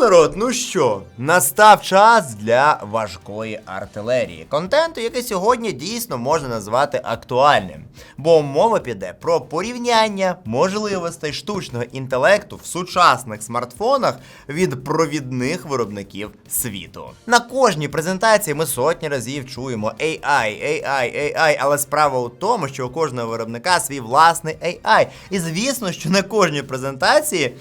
Народ, ну що, настав час для важкої артилерії. Контенту, який сьогодні дійсно можна назвати актуальним. Бо мова піде про порівняння можливостей штучного інтелекту в сучасних смартфонах від провідних виробників світу. На кожній презентації ми сотні разів чуємо AI, AI, AI, але справа у тому, що у кожного виробника свій власний AI. І звісно, що на кожній презентації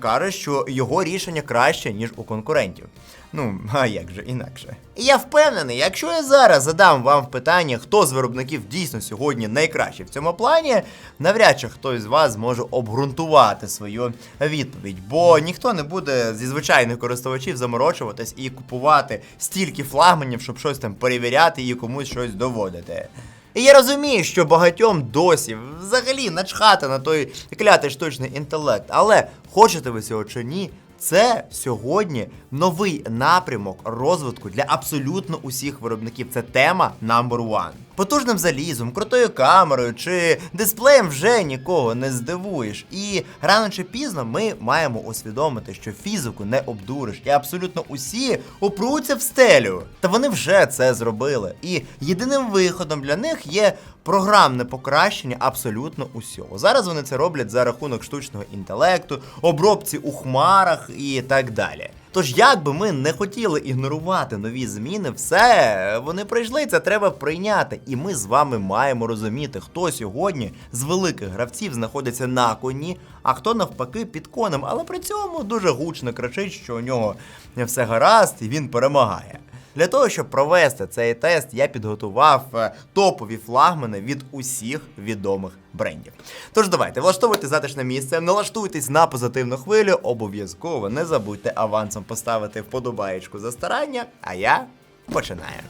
каже, що його рішення краще, ніж у конкурентів. Ну, а як же інакше? Я впевнений, якщо я зараз задам вам питання, хто з виробників дійсно сьогодні найкращий в цьому плані, навряд чи хтось з вас зможе обґрунтувати свою відповідь, бо ніхто не буде зі звичайних користувачів заморочуватись і купувати стільки флагманів, щоб щось там перевіряти і комусь щось доводити. І я розумію, що багатьом досі взагалі начхати на той клятий штучний інтелект, але хочете ви цього чи ні, це сьогодні новий напрямок розвитку для абсолютно усіх виробників. Це тема number one. Потужним залізом, крутою камерою чи дисплеєм вже нікого не здивуєш. І рано чи пізно ми маємо усвідомити, що фізику не обдуриш, і абсолютно усі упруться в стелю. Та вони вже це зробили. І єдиним виходом для них є програмне покращення абсолютно усього. Зараз вони це роблять за рахунок штучного інтелекту, обробці у хмарах і так далі. Тож, як би ми не хотіли ігнорувати нові зміни, все вони прийшли, це треба прийняти. І ми з вами маємо розуміти, хто сьогодні з великих гравців знаходиться на коні, а хто навпаки під конем, але при цьому дуже гучно кричить, що у нього все гаразд і він перемагає. Для того, щоб провести цей тест, я підготував е, топові флагмани від усіх відомих брендів. Тож давайте, влаштовуйте затишне місце, налаштуйтесь на позитивну хвилю, обов'язково не забудьте авансом поставити вподобаєчку за старання, а я починаю.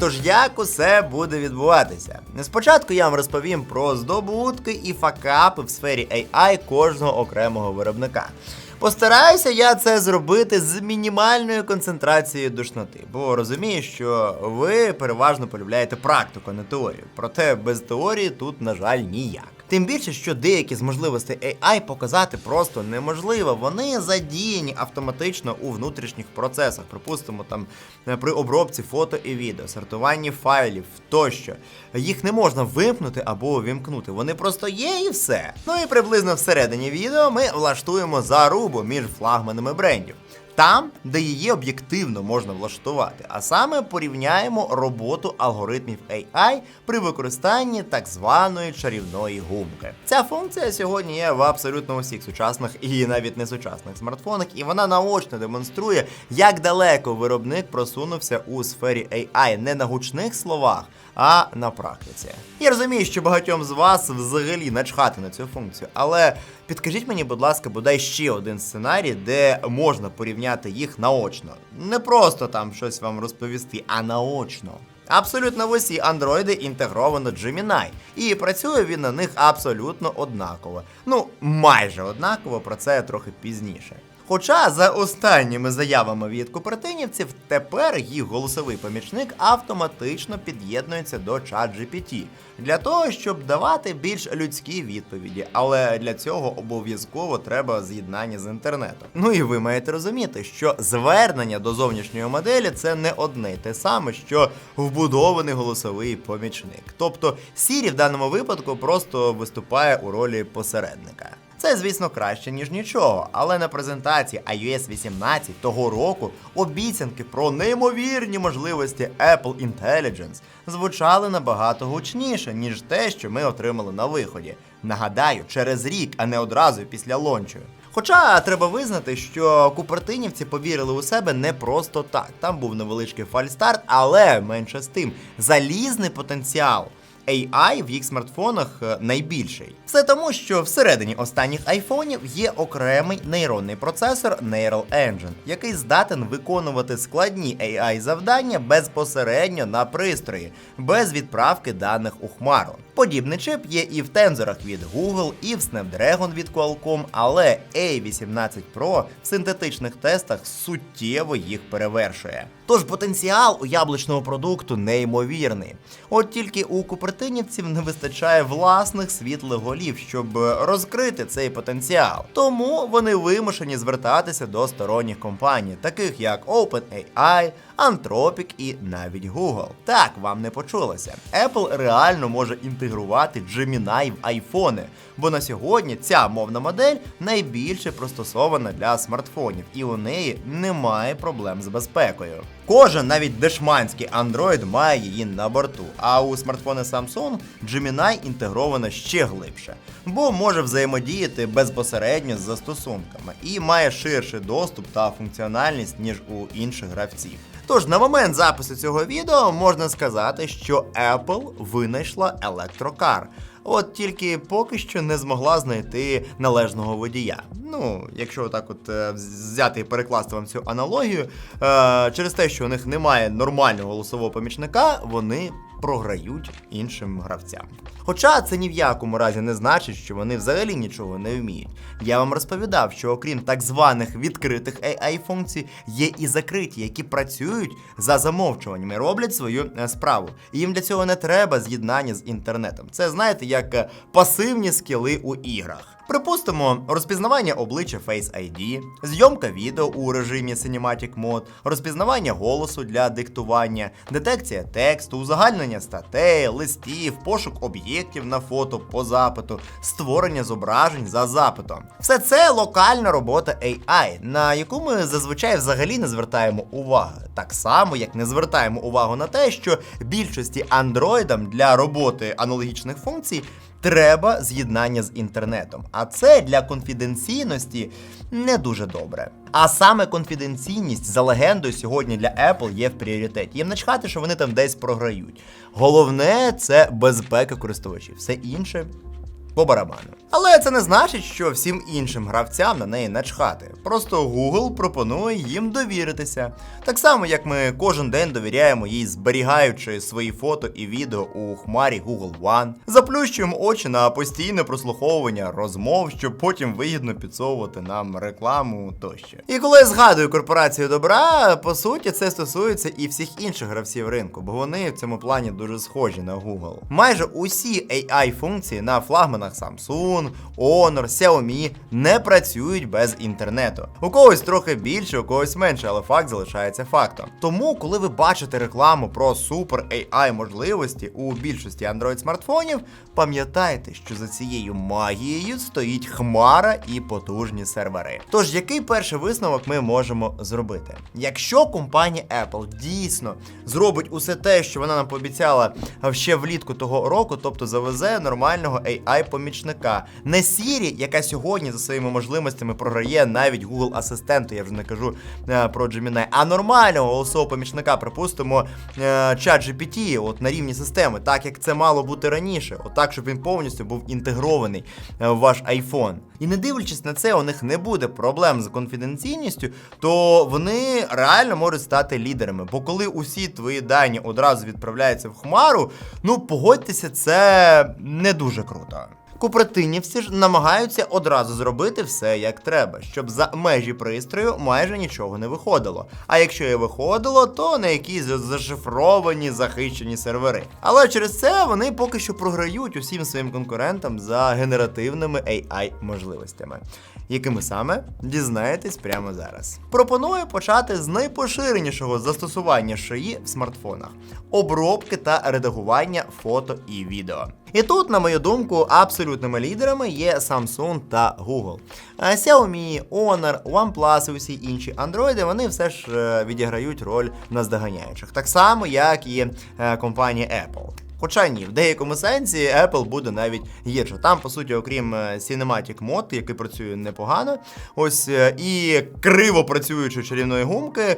Тож як усе буде відбуватися? Спочатку я вам розповім про здобутки і факапи в сфері AI кожного окремого виробника. Постараюся я це зробити з мінімальною концентрацією душноти, бо розумію, що ви переважно полюбляєте практику, а не теорію. Проте без теорії тут, на жаль, ніяк. Тим більше, що деякі з можливостей AI показати просто неможливо. Вони задіяні автоматично у внутрішніх процесах, припустимо, там е, при обробці фото і відео, сортуванні файлів тощо. Їх не можна вимкнути або увімкнути. Вони просто є і все. Ну і приблизно всередині відео ми влаштуємо зарубу між флагманами брендів. Там, де її об'єктивно можна влаштувати, а саме порівняємо роботу алгоритмів AI при використанні так званої чарівної гумки. Ця функція сьогодні є в абсолютно усіх сучасних і навіть не сучасних смартфонах, і вона наочно демонструє, як далеко виробник просунувся у сфері AI не на гучних словах, а на практиці. Я розумію, що багатьом з вас взагалі начхати на цю функцію, але підкажіть мені, будь ласка, бодай ще один сценарій, де можна порівняти їх наочно. Не просто там щось вам розповісти, а наочно. Абсолютно в усі андроїди інтегровано Gemini, і працює він на них абсолютно однаково. Ну, майже однаково, про це трохи пізніше. Хоча за останніми заявами від купертинівців, тепер їх голосовий помічник автоматично під'єднується до ChatGPT для того, щоб давати більш людські відповіді, але для цього обов'язково треба з'єднання з інтернетом. Ну і ви маєте розуміти, що звернення до зовнішньої моделі це не одне те саме, що вбудований голосовий помічник. Тобто Siri в даному випадку просто виступає у ролі посередника. Це, звісно, краще, ніж нічого, але на презентації iOS 18 того року обіцянки про неймовірні можливості Apple Intelligence звучали набагато гучніше, ніж те, що ми отримали на виході. Нагадаю, через рік, а не одразу після лончу. Хоча треба визнати, що купертинівці повірили у себе не просто так. Там був невеличкий фальстарт, але менше з тим, залізний потенціал. AI в їх смартфонах е, найбільший. Все тому, що всередині останніх айфонів є окремий нейронний процесор Neural Engine, який здатен виконувати складні AI завдання безпосередньо на пристрої, без відправки даних у хмару. Подібний чип є і в тензорах від Google, і в Snapdragon від Qualcomm, але A18 Pro в синтетичних тестах суттєво їх перевершує. Тож потенціал у яблучного продукту неймовірний. От тільки у купертинівців не вистачає власних світлих голів, щоб розкрити цей потенціал. Тому вони вимушені звертатися до сторонніх компаній, таких як OpenAI, Anthropic і навіть Google. Так, вам не почулося. Apple реально може інтегрувати Gemini в айфони, бо на сьогодні ця мовна модель найбільше пристосована для смартфонів, і у неї немає проблем з безпекою. Кожен, навіть дешманський Android має її на борту, а у смартфони Samsung Gemini інтегровано ще глибше, бо може взаємодіяти безпосередньо з застосунками і має ширший доступ та функціональність, ніж у інших гравців. Тож на момент запису цього відео можна сказати, що Apple винайшла електрокар. От тільки поки що не змогла знайти належного водія. Ну, якщо так от е, взяти і перекласти вам цю аналогію, е, через те, що у них немає нормального голосового помічника, вони програють іншим гравцям. Хоча це ні в якому разі не значить, що вони взагалі нічого не вміють. Я вам розповідав, що окрім так званих відкритих AI функцій, є і закриті, які працюють за замовчуваннями, роблять свою е, справу. І їм для цього не треба з'єднання з інтернетом. Це знаєте, як е, пасивні скіли у іграх. Припустимо, розпізнавання обличчя Face ID, зйомка відео у режимі Cinematic Mode, розпізнавання голосу для диктування, детекція тексту, узагальнення статей, листів, пошук об'єктів на фото по запиту, створення зображень за запитом. Все це локальна робота AI, на яку ми зазвичай взагалі не звертаємо уваги. Так само, як не звертаємо увагу на те, що більшості андроїдам для роботи аналогічних функцій треба з'єднання з інтернетом. А це для конфіденційності не дуже добре. А саме конфіденційність за легендою сьогодні для Apple є в пріоритеті. Їм начхати, що вони там десь програють. Головне це безпека користувачів. Все інше по барабану. Але це не значить, що всім іншим гравцям на неї начхати. Просто Google пропонує їм довіритися. Так само, як ми кожен день довіряємо їй, зберігаючи свої фото і відео у хмарі Google One, заплющуємо очі на постійне прослуховування розмов, щоб потім вигідно підсовувати нам рекламу тощо. І коли я згадую корпорацію добра, по суті, це стосується і всіх інших гравців ринку, бо вони в цьому плані дуже схожі на Google. Майже усі AI функції на флагманах Samsung, Honor, Xiaomi не працюють без інтернету. У когось трохи більше, у когось менше, але факт залишається фактом. Тому, коли ви бачите рекламу про супер AI можливості у більшості Android смартфонів, пам'ятайте, що за цією магією стоїть хмара і потужні сервери. Тож, який перший висновок ми можемо зробити? Якщо компанія Apple дійсно зробить усе те, що вона нам пообіцяла ще влітку того року, тобто завезе нормального AI-помічника, не Siri, яка сьогодні за своїми можливостями програє навіть Google асистенту, я вже не кажу е, про Gemini, а нормального голосового помічника, припустимо, е, чат GPT, от на рівні системи, так як це мало бути раніше, отак, щоб він повністю був інтегрований е, в ваш iPhone. І не дивлячись на це, у них не буде проблем з конфіденційністю, то вони реально можуть стати лідерами. Бо коли усі твої дані одразу відправляються в хмару, ну погодьтеся, це не дуже круто. Купертинівці ж намагаються одразу зробити все як треба, щоб за межі пристрою майже нічого не виходило. А якщо і виходило, то на якісь зашифровані захищені сервери. Але через це вони поки що програють усім своїм конкурентам за генеративними AI можливостями. Якими саме дізнаєтесь прямо зараз. Пропоную почати з найпоширенішого застосування шиї в смартфонах обробки та редагування фото і відео. І тут, на мою думку, абсолютними лідерами є Samsung та Google. Xiaomi, Honor, OnePlus і усі інші андроїди, вони все ж е, відіграють роль наздоганяючих. Так само, як і е, компанія Apple. Хоча ні, в деякому сенсі Apple буде навіть гірше. Там, по суті, окрім е, Cinematic Mod, який працює непогано, ось е, і криво працюючої чарівної гумки,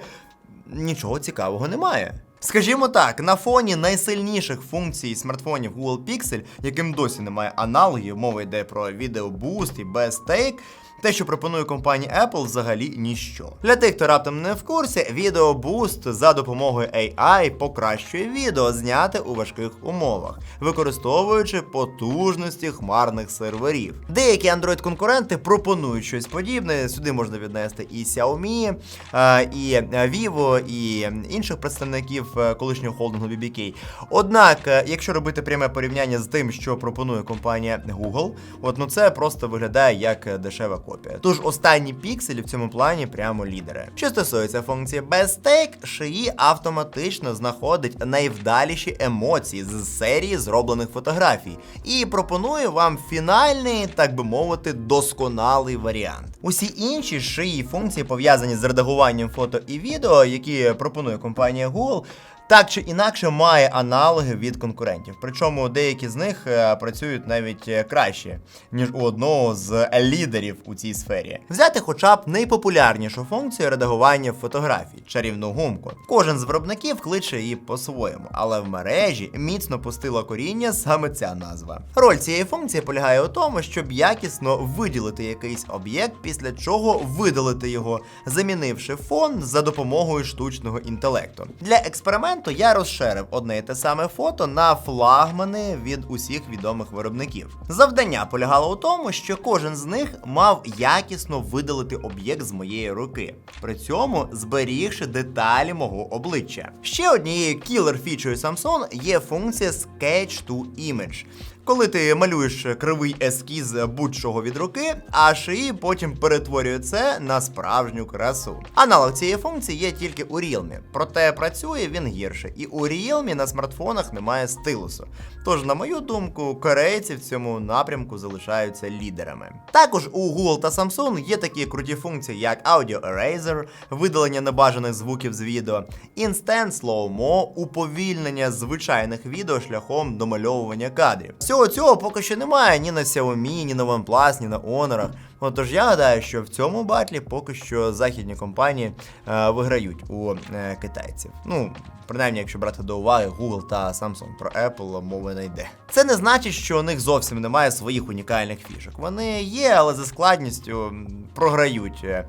нічого цікавого немає. Скажімо так, на фоні найсильніших функцій смартфонів Google Pixel, яким досі немає аналогів, мова йде про відеобуст і Take, Те, що пропонує компанія Apple, взагалі ніщо. Для тих, хто раптом не в курсі, відеобуст за допомогою AI покращує відео, зняте у важких умовах, використовуючи потужності хмарних серверів. Деякі Android-конкуренти пропонують щось подібне. Сюди можна віднести і Xiaomi, е, і Vivo, і інших представників колишнього холдингу BBK. Однак, е, якщо робити пряме порівняння з тим, що пропонує компанія Google, от ну це просто виглядає як е, дешева копія. Тож останні пікселі в цьому плані прямо лідери. Що стосується функції Best шиї автоматично знаходить найвдаліші емоції з серії зроблених фотографій і пропонує вам фінальний, так би мовити, досконалий варіант. Усі інші шиї функції пов'язані з редагуванням фото і відео, які пропонує компанія Google. Так чи інакше має аналоги від конкурентів. Причому деякі з них е, працюють навіть е, краще, ніж у одного з лідерів у цій сфері. Взяти хоча б найпопулярнішу функцію редагування фотографій чарівну гумку. Кожен з виробників кличе її по-своєму, але в мережі міцно пустила коріння саме ця назва. Роль цієї функції полягає у тому, щоб якісно виділити якийсь об'єкт, після чого видалити його, замінивши фон за допомогою штучного інтелекту. Для експерименту я розширив одне і те саме фото на флагмани від усіх відомих виробників. Завдання полягало у тому, що кожен з них мав якісно видалити об'єкт з моєї руки, при цьому зберігши деталі мого обличчя. Ще однією кілер фічою Samsung є функція Sketch to Image. Коли ти малюєш кривий ескіз будь-чого від руки, а шиї потім перетворює це на справжню красу. Аналог цієї функції є тільки у Realme, проте працює він гірше. І у Realme на смартфонах немає стилусу. Тож, на мою думку, корейці в цьому напрямку залишаються лідерами. Також у Google та Samsung є такі круті функції, як Audio Eraser, видалення небажаних звуків з відео, Instant Slow-Mo, уповільнення звичайних відео шляхом домальовування кадрів. Всього цього поки що немає ні на Xiaomi, ні на OnePlus, ні на Honor. Отож я гадаю, що в цьому батлі поки що західні компанії е, виграють у е, китайців. Ну, принаймні, якщо брати до уваги Google та Samsung про Apple мови не йде. Це не значить, що у них зовсім немає своїх унікальних фішок. Вони є, але за складністю програють е,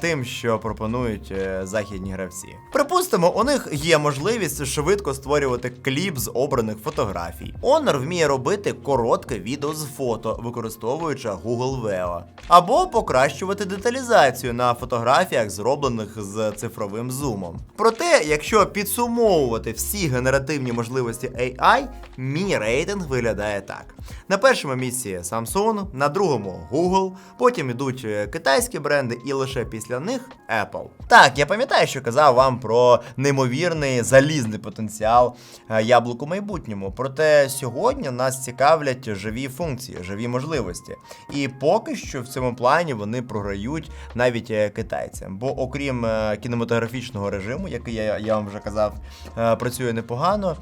тим, що пропонують е, західні гравці. Припустимо, у них є можливість швидко створювати кліп з обраних фотографій. Honor вміє робити коротке відео з фото, використовуючи Google Veo. Або покращувати деталізацію на фотографіях, зроблених з цифровим зумом. Проте, якщо підсумовувати всі генеративні можливості AI, мій рейтинг виглядає так: на першому місці Samsung, на другому Google, потім йдуть е, китайські бренди, і лише після них Apple. Так, я пам'ятаю, що казав вам про неймовірний залізний потенціал е, яблук у майбутньому. Проте сьогодні нас цікавлять живі функції, живі можливості. І поки що в цьому плані вони програють навіть е, китайцям. Бо окрім е, кінематографічного режиму, який я, я вам вже казав, е, працює непогано,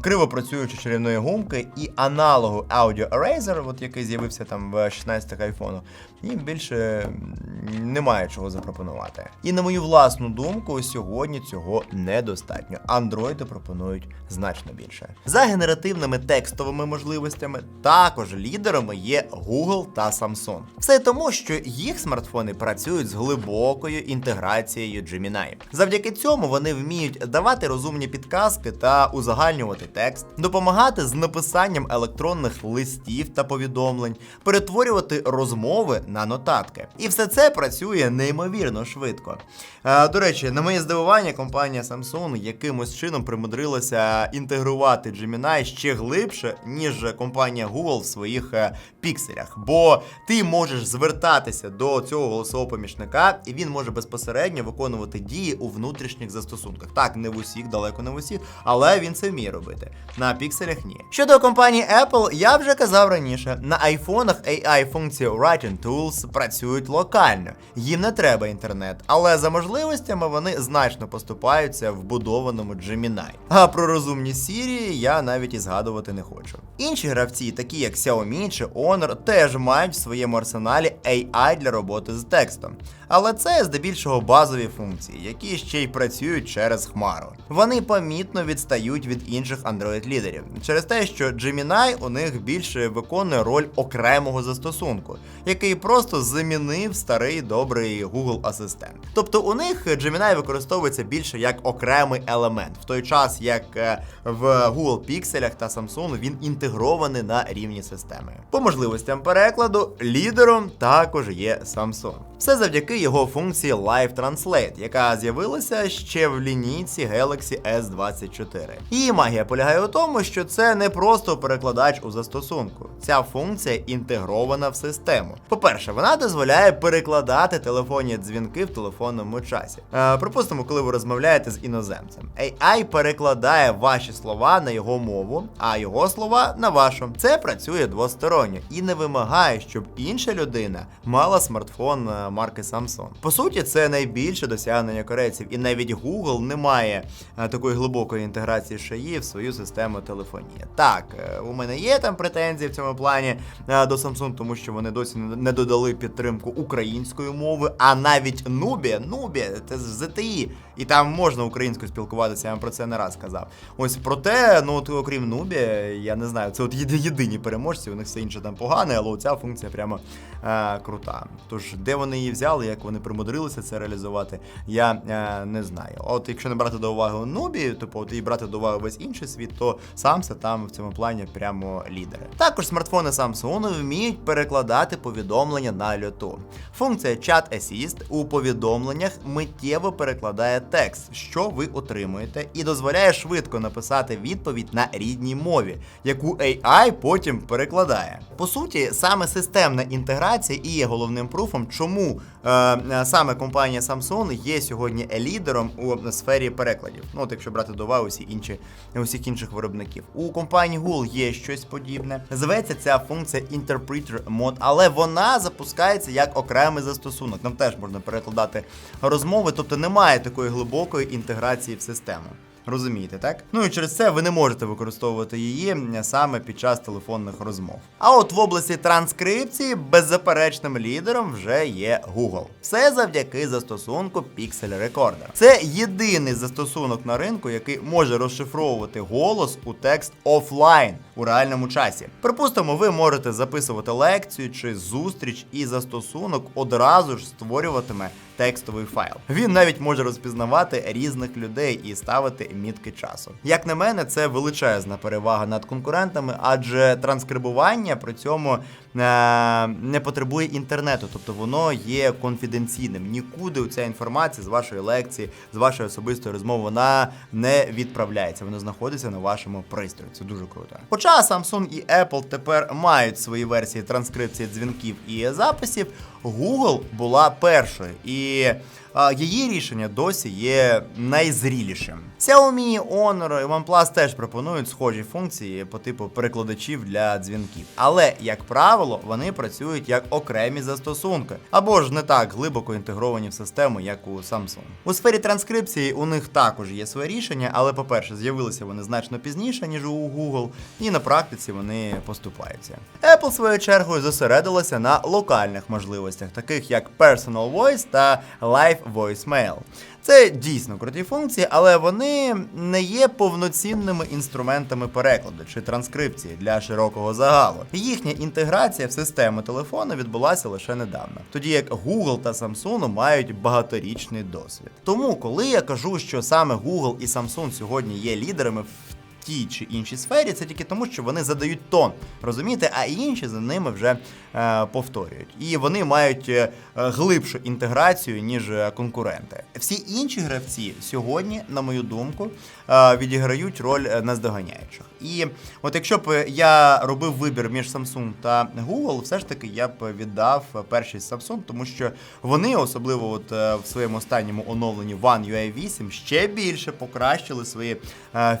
криво працюючи чарівної гумки і аналогу Audio Eraser, от який з'явився там в 16 айфону, їм більше немає чого запропонувати. І на мою власну думку, сьогодні цього недостатньо. Андроїди пропонують значно більше. За генеративними текстовими можливостями також лідерами є Google та Samsung. Все тому, що їх смартфони працюють з глибокою інтеграцією Gemini. Завдяки цьому вони вміють давати розумні підказки та узагальнювати текст, допомагати з написанням електронних листів та повідомлень, перетворювати розмови на нотатки. І все це працює неймовірно швидко. Е, До речі, на моє здивування, компанія Samsung якимось чином примудрилася інтегрувати Gemini ще глибше, ніж компанія Google в своїх е, пікселях. Бо ти можеш звертатися до цього голосового помічника, і він може безпосередньо виконувати дії у внутрішніх застосунках. Так, не в усіх, далеко не в усіх, але він це вміє робити. На пікселях ні. Щодо компанії Apple, я вже казав раніше, на айфонах AI функції Writing Tools працюють локально. Їм не треба інтернет, але за можливостями вони значно поступаються в будованому Gemini. А про розумні Siri я навіть і згадувати не хочу. Інші гравці, такі як Xiaomi чи Honor, теж мають в своєму арсеналі AI для роботи з текстом. Але це здебільшого базові функції, які ще й працюють через Хмару. Вони помітно відстають від інших Android-лідерів через те, що Gemini у них більше виконує роль окремого застосунку, який просто замінив старий добрий Google Асистент. Тобто у них Gemini використовується більше як окремий елемент, в той час як е, в Google Pixel та Samsung він інтегрований на рівні системи. По можливостям перекладу лідером також є Samsung. Все завдяки його функції Live Translate, яка з'явилася ще в лінійці Galaxy S24. Її магія полягає у тому, що це не просто перекладач у застосунку. Ця функція інтегрована в систему. По-перше, вона дозволяє перекладати телефонні дзвінки в телефонному часі. Е, припустимо, коли ви розмовляєте з іноземцем. AI перекладає ваші слова на його мову, а його слова на вашу. Це працює двосторонньо і не вимагає, щоб інша людина мала смартфон е, марки Samsung. По суті, це найбільше досягнення корейців, і навіть Google не має е, такої глибокої інтеграції шиї в свою систему телефонії. Так, е, у мене є там претензії в цьому плані до Samsung, тому що вони досі не додали підтримку української мови, а навіть Нубі, Нубі, це з ZTE, і там можна українською спілкуватися, я вам про це не раз казав. Ось проте, ну от окрім Нубі, я не знаю, це от єди- єдині переможці, у них все інше там погане, але оця функція прямо е, крута. Тож, де вони її взяли, як вони примудрилися це реалізувати, я е, не знаю. От якщо не брати до уваги Нубі, тобто от і брати до уваги весь інший світ, то Самса там в цьому плані прямо лідери. Також смартфони Samsung вміють перекладати повідомлення на льоту. Функція Chat Assist у повідомленнях миттєво перекладає текст, що ви отримуєте, і дозволяє швидко написати відповідь на рідній мові, яку AI потім перекладає. По суті, саме системна інтеграція і є головним пруфом, чому е, е, саме компанія Samsung є сьогодні лідером у сфері перекладів. Ну, от якщо брати до уваги усі інші усіх інших виробників. У компанії Google є щось подібне. Зветься ця функція Interpreter Mode, але вона запускається як окремий застосунок. Нам теж можна перекладати розмови, тобто немає такої глибокої інтеграції в систему. Розумієте, так? Ну і через це ви не можете використовувати її саме під час телефонних розмов. А от в області транскрипції беззаперечним лідером вже є Google. Все завдяки застосунку Pixel Recorder. Це єдиний застосунок на ринку, який може розшифровувати голос у текст офлайн у реальному часі. Припустимо, ви можете записувати лекцію чи зустріч, і застосунок одразу ж створюватиме текстовий файл. Він навіть може розпізнавати різних людей і ставити мітки часу. Як на мене, це величезна перевага над конкурентами, адже транскрибування при цьому е- не потребує інтернету, тобто воно є конфіденційним. Нікуди ця інформація з вашої лекції, з вашої особистої розмови, вона не відправляється. Вона знаходиться на вашому пристрої. Це дуже круто. Хоча Samsung і Apple тепер мають свої версії транскрипції дзвінків і записів, Google була першою, і а, її рішення досі є найзрілішим. Xiaomi, Honor і OnePlus теж пропонують схожі функції по типу перекладачів для дзвінків. Але, як правило, вони працюють як окремі застосунки, або ж не так глибоко інтегровані в систему, як у Samsung. У сфері транскрипції у них також є своє рішення, але, по-перше, з'явилися вони значно пізніше, ніж у Google, і на практиці вони поступаються. Apple, своєю чергою, зосередилася на локальних можливостях, таких як Personal Voice та Live Voicemail. Це дійсно круті функції, але вони не є повноцінними інструментами перекладу чи транскрипції для широкого загалу. Їхня інтеграція в систему телефону відбулася лише недавно, тоді як Google та Samsung мають багаторічний досвід. Тому, коли я кажу, що саме Google і Samsung сьогодні є лідерами в тій чи іншій сфері, це тільки тому, що вони задають тон, розумієте, а інші за ними вже е, повторюють. І вони мають е, глибшу інтеграцію, ніж е, конкуренти. Всі інші гравці сьогодні, на мою думку, е, відіграють роль е, наздоганяючих. І от якщо б я робив вибір між Samsung та Google, все ж таки я б віддав першість Samsung, тому що вони, особливо от в своєму останньому оновленні One UI 8, ще більше покращили свої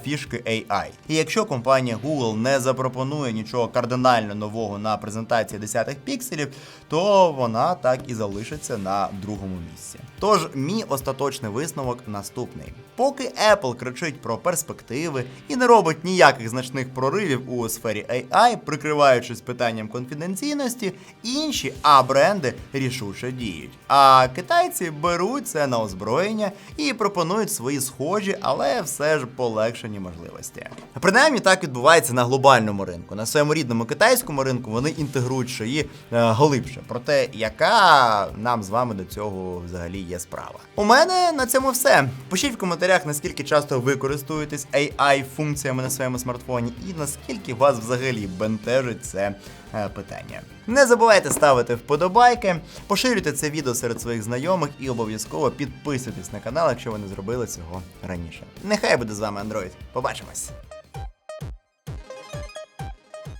фішки AI. AI. І якщо компанія Google не запропонує нічого кардинально нового на презентації 10-х пікселів, то вона так і залишиться на другому місці. Тож, мій остаточний висновок наступний: поки Apple кричить про перспективи і не робить ніяких значних проривів у сфері AI, прикриваючись питанням конфіденційності, інші А-бренди рішуче діють. А китайці беруть це на озброєння і пропонують свої схожі, але все ж полегшені можливості. Принаймні так відбувається на глобальному ринку. На своєму рідному китайському ринку вони інтегрують шиї е, глибше. Проте, яка нам з вами до цього взагалі є справа? У мене на цьому все. Пишіть в коментарях, наскільки часто ви користуєтесь AI функціями на своєму смартфоні, і наскільки вас взагалі бентежить це е, питання. Не забувайте ставити вподобайки, поширюйте це відео серед своїх знайомих і обов'язково підписуйтесь на канал, якщо ви не зробили цього раніше. Нехай буде з вами Android. Побачимось!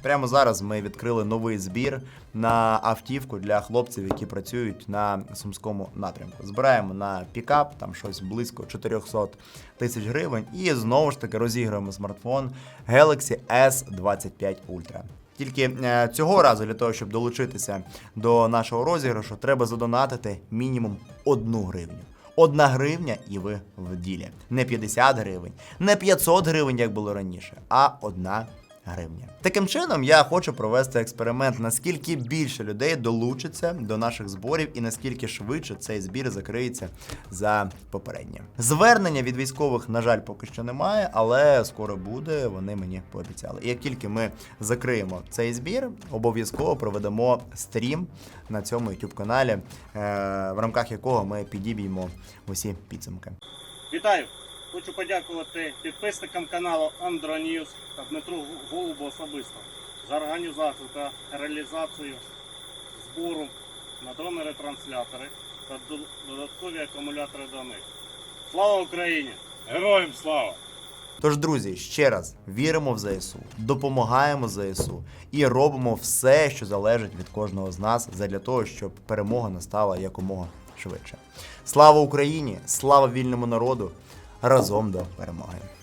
Прямо зараз ми відкрили новий збір на автівку для хлопців, які працюють на сумському напрямку. Збираємо на пікап, там щось близько 400 тисяч гривень, і знову ж таки розіграємо смартфон Galaxy S25 Ultra. Тільки е, цього разу для того, щоб долучитися до нашого розіграшу, треба задонатити мінімум одну гривню. Одна гривня, і ви в ділі. Не 50 гривень, не 500 гривень, як було раніше, а одна гривня. Таким чином, я хочу провести експеримент, наскільки більше людей долучиться до наших зборів і наскільки швидше цей збір закриється за попереднє. Звернення від військових, на жаль, поки що немає, але скоро буде. Вони мені пообіцяли. І як тільки ми закриємо цей збір, обов'язково проведемо стрім на цьому youtube каналі, е, в рамках якого ми підіб'ємо усі підсумки. Вітаю! Хочу подякувати підписникам каналу Андроnews та Дмитру Голубу особисто за організацію та реалізацію збору на дрони ретранслятори та додаткові акумулятори до них. Слава Україні! Героям слава! Тож, друзі, ще раз віримо в ЗСУ, допомагаємо ЗСУ і робимо все, що залежить від кожного з нас, задля того, щоб перемога настала якомога швидше. Слава Україні! Слава вільному народу! Разом до перемоги!